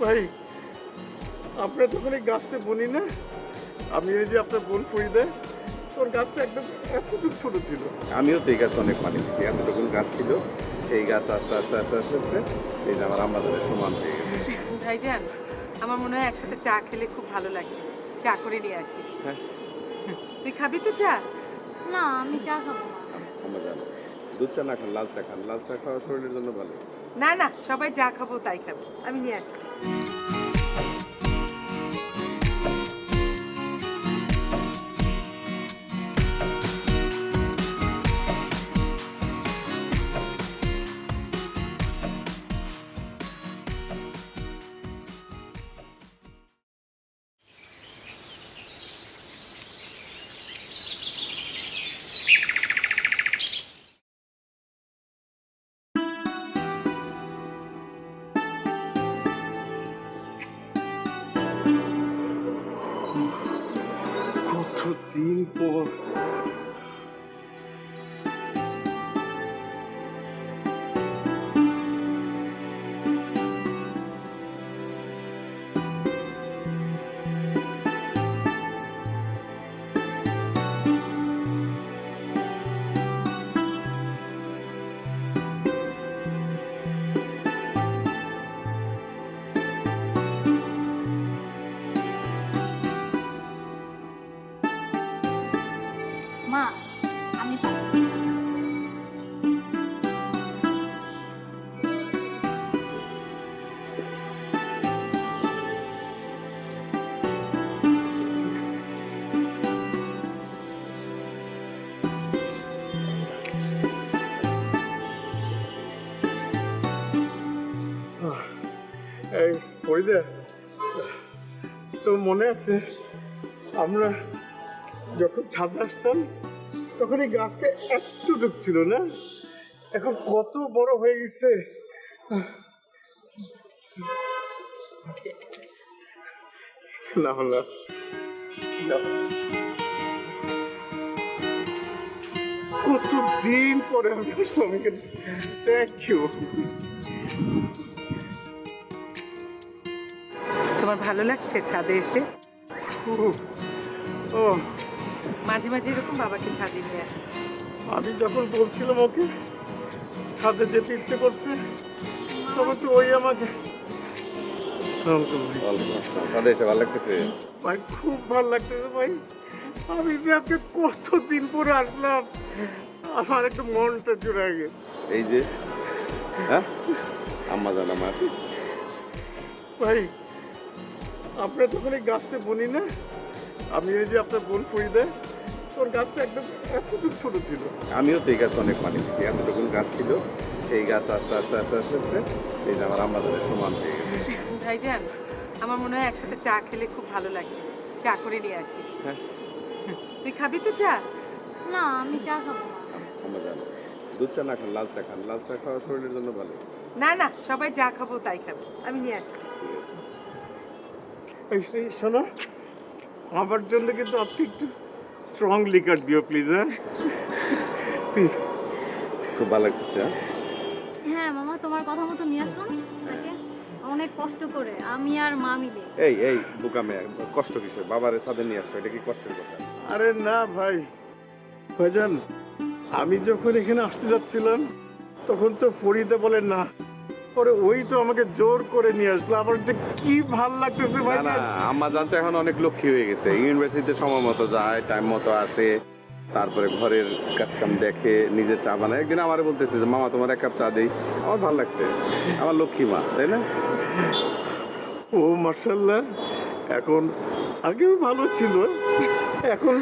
ভাই আপনার তখন এই গাছটা বনি না? আমি এই যে আপনার বোন ফরিদে তোর গাছটা একদম এতটুকু ছোট ছিল। আমিও তো এই গাছ অনেক পানি দিচ্ছি এতটুকু গাছ ছিল সেই গাছ আস্তে আস্তে আস্তে আস্তে আস্তে এই যে আমার আমাদের সমান হয়ে গেছে। ভাইজান আমার মনে হয় একসাথে চা খেলে খুব ভালো লাগে। চা করে নিয়ে আসি। হ্যাঁ। তুই খাবি তো চা? না আমি চা খাব আমরা জানো দুধ চা না খান লাল চা খান। লাল চা খাওয়া শরীরের জন্য ভালো। না না সবাই যা খাব তাই খাব। আমি নিয়ে আসি। কত দিন পর এই ফরিদা তোর মনে আছে আমরা যখন ছাদে আসতাম তখন এই গাছটা এতটুক ছিল না? এখন কত বড় হয়ে গেছে। না হলো কত দিন পরে আমি আসলাম থ্যাংক ইউ তোমার ভালো লাগছে ছাদে এসে? ও মাঝে মাঝে এরকম বাবাকে ছাদে নিয়ে আসি। আমি যখন বলছিলাম ওকে ছাদে যেতে ইচ্ছে করছে তখন তো ওই আমাকে সাদা এসে ভালো লাগতেছে? ভাই খুব ভালো লাগতেছে ভাই। আমি যে আজকে কতদিন পরে আসলাম আমার একটু মনটা জুড়ে গেছে। এই যে হ্যাঁ? আম্মা জান আমার। ভাই আপনার তখন এই গাছটা বনি না? আমি এই যে আপনার বোন ফরিদে তোর গাছটা একদম এতটুকু ছোট ছিল। আমিও তো এই গাছ অনেক পানি দিচ্ছি এতটুকু গাছ ছিল সেই গাছ আস্তে আস্তে আস্তে আস্তে আস্তে এই যে আমার আমাদের সমান হয়ে গেছে। ভাইজান আমার মনে হয় একসাথে চা খেলে খুব ভালো লাগে। চা করে নিয়ে আসি। হ্যাঁ। তুই খাবি তো চা? না আমি চা খাব না। আমরা জানো দুধ চা না খান লাল চা খান লাল চা খাওয়া শরীরের জন্য ভালো। না না সবাই যা খাব তাই খাব আমি নিয়ে আসি। এই এই শোনো আমার জন্য কিন্তু আজকে একটু স্ট্রং লিকার দিও প্লিজ হ্যাঁ? প্লিজ খুব ভালো লাগতেছে হ্যাঁ? হ্যাঁ মামা তোমার কথা মতো নিয়ে আসলাম। তাকে অনেক কষ্ট করে আমি আর মা মিলে। এই এই বুকামে কষ্ট কিসে বাবারে ছাদে নিয়ে আসছো এটা কি কষ্টের কথা? আরে না ভাই। ভাইজান আমি যখন এখানে আসতে যাচ্ছিলাম তখন তো ফরিদে বলে না। পরে ওই তো আমাকে জোর করে নিয়ে আসলো। আমার যে কি ভালো লাগতেছে ভাই না আম্মা জানতে এখন অনেক লক্ষ্মী হয়ে গেছে। ইউনিভার্সিটিতে সময় মতো যায় টাইম মতো আসে তারপরে ঘরের কাজকাম দেখে নিজে চা বানায়। একদিন আমার বলতেছে যে মামা তোমার এক কাপ চা দেই। আমার ভালো লাগছে। আমার লক্ষ্মী মা তাই না? ও মার্শাল্লাহ এখন আগেও ভালো ছিল। এখন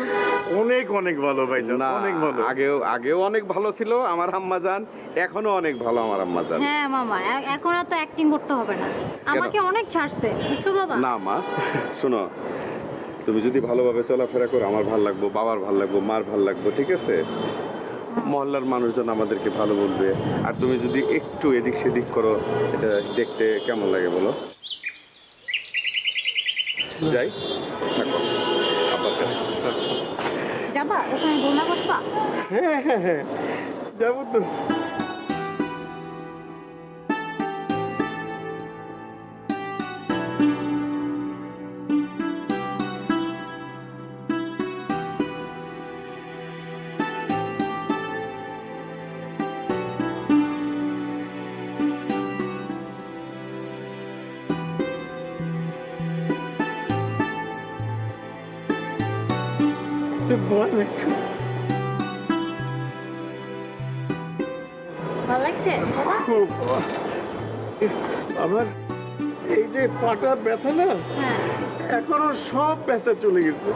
অনেক অনেক ভালো ভাইজান না অনেক ভালো। আগেও আগেও অনেক ভালো ছিল আমার আম্মা জান এখনও অনেক ভালো আমার আম্মা জান হ্যাঁ মামা এখন তো অ্যাক্টিং করতে হবে না। আমাকে অনেক ছাড়ছে বুঝছ বাবা? না মা শোনো তুমি যদি ভালোভাবে চলাফেরা করো আমার ভালো লাগবো বাবার ভালো লাগবো মার ভালো লাগবো ঠিক আছে? মহল্লার মানুষজন আমাদেরকে ভালো বলবে। আর তুমি যদি একটু এদিক সেদিক করো এটা দেখতে কেমন লাগে বলো? যাই থাকো আব্বার কাছে যাবা ওখানে দোলনা বসবা হ্যাঁ হ্যাঁ হ্যাঁ যাব তো বল না একটু। ভালো লাগছে? খুব আমার এই যে পাটা ব্যথা না হ্যাঁ। এখনও সব ব্যথা চলে গেছে।